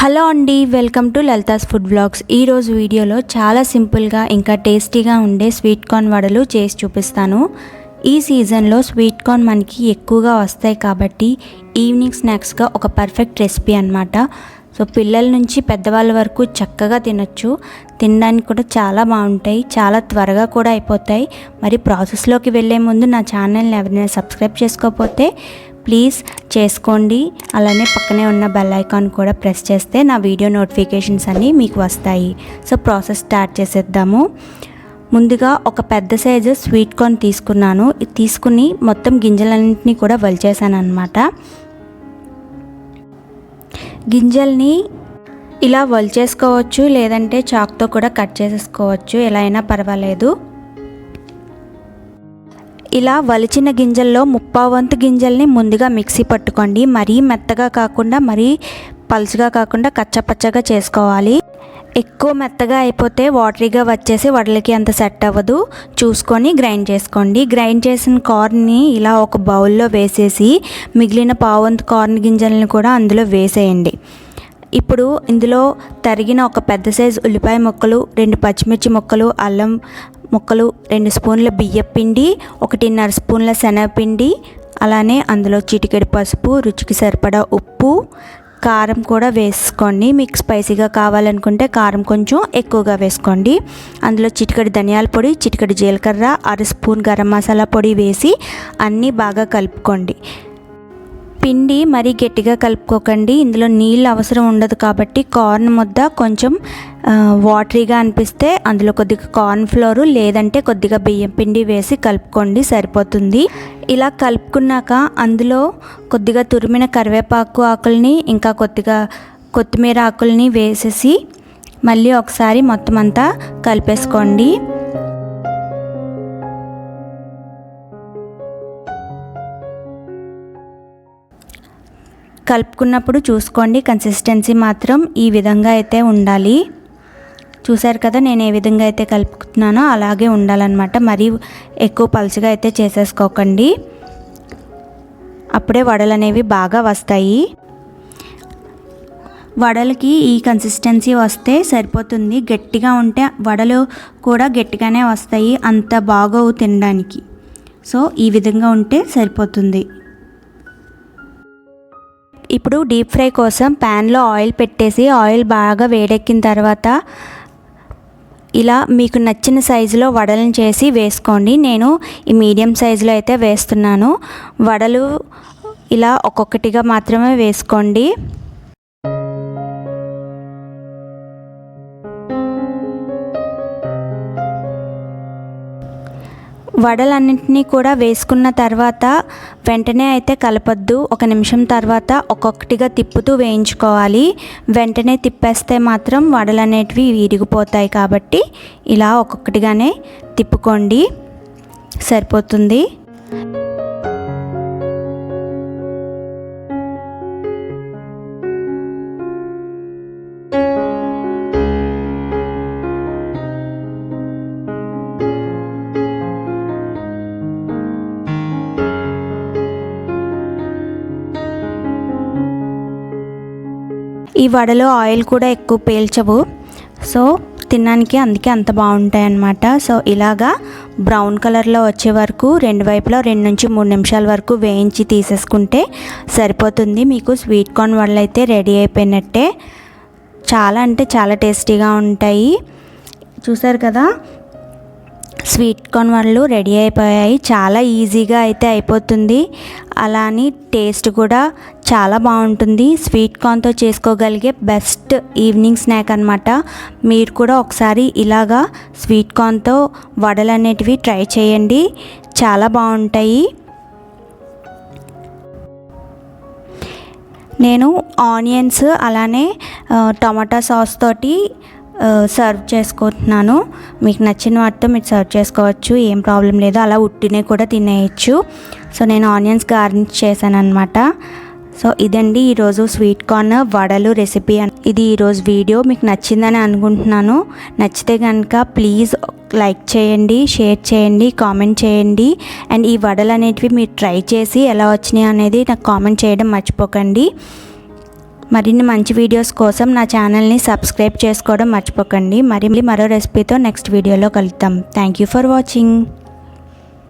Hello అండి welcome to Lalitha's food blogs. ఈరోజు వీడియోలో చాలా సింపుల్గా ఇంకా టేస్టీగా ఉండే స్వీట్ కార్న్ వడలు చేసి చూపిస్తాను. ఈ సీజన్లో స్వీట్ కార్న్ మనకి ఎక్కువగా వస్తాయి కాబట్టి ఈవినింగ్ స్నాక్స్గా ఒక పర్ఫెక్ట్ రెసిపీ అనమాట సో పిల్లల నుంచి పెద్దవాళ్ళ వరకు చక్కగా తినొచ్చు. తినడానికి కూడా చాలా బాగుంటాయి చాలా త్వరగా కూడా అయిపోతాయి. మరి ప్రాసెస్లోకి వెళ్ళే ముందు నా ఛానల్ని ఎవరైనా సబ్స్క్రైబ్ చేసుకోకపోతే ప్లీజ్ చేసుకోండి. అలానే పక్కనే ఉన్న బెల్ ఐకాన్ కూడా ప్రెస్ చేస్తే నా వీడియో నోటిఫికేషన్స్ అన్నీ మీకు వస్తాయి. సో ప్రాసెస్ స్టార్ట్ చేసేద్దాము. ముందుగా ఒక పెద్ద సైజు స్వీట్ కార్న్ తీసుకున్నాను. తీసుకుని మొత్తం గింజలన్నింటినీ కూడా వలిచేసాను అనమాట గింజల్ని ఇలా వలిచేసుకోవచ్చు లేదంటే చాక్తో కూడా కట్ చేసేసుకోవచ్చు. ఎలా అయినా పర్వాలేదు. ఇలా వలిచిన గింజల్లో ముప్పావంతు గింజల్ని ముందుగా మిక్సీ పట్టుకోండి. మరీ మెత్తగా కాకుండా మరీ పలుచగా కాకుండా కచ్చపచ్చగా చేసుకోవాలి. ఎక్కువ మెత్తగా అయిపోతే వాటరీగా వచ్చేసి వడలకి అంత సెట్ అవ్వదు. చూసుకొని గ్రైండ్ చేసుకోండి. గ్రైండ్ చేసిన కార్న్ని ఇలా ఒక బౌల్లో వేసేసి మిగిలిన పావంతు కార్న్ గింజల్ని కూడా అందులో వేసేయండి. ఇప్పుడు ఇందులో తరిగిన ఒక పెద్ద సైజు ఉల్లిపాయ ముక్కలు రెండు పచ్చిమిర్చి ముక్కలు అల్లం ముక్కలు రెండు స్పూన్ల బియ్యం పిండి ఒకటిన్నర స్పూన్ల శనగపిండి అలానే అందులో చిటికెడు పసుపు రుచికి సరిపడా ఉప్పు కారం కూడా వేసుకోండి. మీకు స్పైసీగా కావాలనుకుంటే కారం కొంచెం ఎక్కువగా వేసుకోండి. అందులో చిటికెడు ధనియాల పొడి చిటికడి జీలకర్ర అర స్పూన్ గరం మసాలా పొడి వేసి అన్నీ బాగా కలుపుకోండి. పిండి మరీ గట్టిగా కలుపుకోకండి. ఇందులో నీళ్ళు అవసరం ఉండదు కాబట్టి కార్న్ ముద్ద కొంచెం వాటరీగా అనిపిస్తే అందులో కొద్దిగా కార్న్ ఫ్లోరు లేదంటే కొద్దిగా బియ్యం పిండి వేసి కలుపుకోండి సరిపోతుంది. ఇలా కలుపుకున్నాక అందులో కొద్దిగా తురిమిన కరివేపాకు ఆకుల్ని ఇంకా కొద్దిగా కొత్తిమీర ఆకుల్ని వేసేసి మళ్ళీ ఒకసారి మొత్తం అంతా కలిపేసుకోండి. కలుపుకున్నప్పుడు చూసుకోండి. కన్సిస్టెన్సీ మాత్రం ఈ విధంగా అయితే ఉండాలి. చూసారు కదా నేను ఏ విధంగా అయితే కలుపుతున్నానో అలాగే ఉండాలన్నమాట. మరీ ఎక్కువ పలుచగా అయితే చేసేసుకోకండి. అప్పుడే వడలు అనేవి బాగా వస్తాయి. వడలకి ఈ కన్సిస్టెన్సీ వస్తే సరిపోతుంది. గట్టిగా ఉంటే వడలు కూడా గట్టిగానే వస్తాయి. అంత బాగోవు తినడానికి. సో ఈ విధంగా ఉంటే సరిపోతుంది. ఇప్పుడు డీప్ ఫ్రై కోసం ప్యాన్లో ఆయిల్ పెట్టేసి ఆయిల్ బాగా వేడెక్కిన తర్వాత ఇలా మీకు నచ్చిన సైజులో వడలను చేసి వేసుకోండి. నేను ఈ మీడియం సైజులో అయితే వేస్తున్నాను. వడలు ఇలా ఒక్కొక్కటిగా మాత్రమే వేసుకోండి. వడలన్నింటినీ కూడా వేసుకున్న తర్వాత వెంటనే అయితే కలపద్దు. ఒక నిమిషం తర్వాత ఒక్కొక్కటిగా తిప్పుతూ వేయించుకోవాలి. వెంటనే తిప్పేస్తే మాత్రం వడలు అనేటివి విరిగిపోతాయి కాబట్టి ఇలా ఒక్కొక్కటిగానే తిప్పుకోండి. సరిపోతుంది. ఈ వడలో ఆయిల్ కూడా ఎక్కువ పీల్చవు. సో తినడానికి అందుకే అంత బాగుంటాయి అన్నమాట సో ఇలాగా బ్రౌన్ కలర్లో వచ్చే వరకు రెండు వైపులా రెండు నుంచి మూడు నిమిషాల వరకు వేయించి తీసేసుకుంటే సరిపోతుంది. మీకు స్వీట్ కార్న్ వడలు అయితే రెడీ అయిపోయినట్టే. చాలా అంటే చాలా టేస్టీగా ఉంటాయి. చూసారు కదా? స్వీట్ కార్న్ వడలు రెడీ అయిపోయాయి. చాలా ఈజీగా అయితే అయిపోతుంది. అలానే టేస్ట్ కూడా చాలా బాగుంటుంది. స్వీట్ కార్న్తో చేసుకోగలిగే బెస్ట్ ఈవినింగ్ స్నాక్ అనమాట మీరు కూడా ఒకసారి ఇలాగా స్వీట్ కార్న్తో వడలు అనేటివి ట్రై చేయండి. చాలా బాగుంటాయి. నేను ఆనియన్స్ అలానే టమాటా సాస్ తోటి సర్వ్ చేసుకుంటున్నాను. మీకు నచ్చిన వాటితో మీరు సర్వ్ చేసుకోవచ్చు ఏం ప్రాబ్లం లేదు. అలా ఉట్టినే కూడా తినేయచ్చు. సో నేను ఆనియన్స్ గార్నిష్ చేశాను అనమాట సో ఇదండి ఈరోజు స్వీట్ కార్న్ వడలు రెసిపీ ఇది ఈరోజు వీడియో మీకు నచ్చిందని అనుకుంటున్నాను. నచ్చితే కనుక ప్లీజ్ లైక్ చేయండి షేర్ చేయండి కామెంట్ చేయండి. అండ్ ఈ వడలు అనేటివి మీరు ట్రై చేసి ఎలా వచ్చినాయి అనేది నాకు కామెంట్ చేయడం మర్చిపోకండి. మరిన్ని మంచి వీడియోస్ కోసం నా ఛానల్ని సబ్స్క్రైబ్ చేసుకోవడం మర్చిపోకండి. మరి మరో రెసిపీతో నెక్స్ట్ వీడియోలో కలుద్దాం. Thank you for watching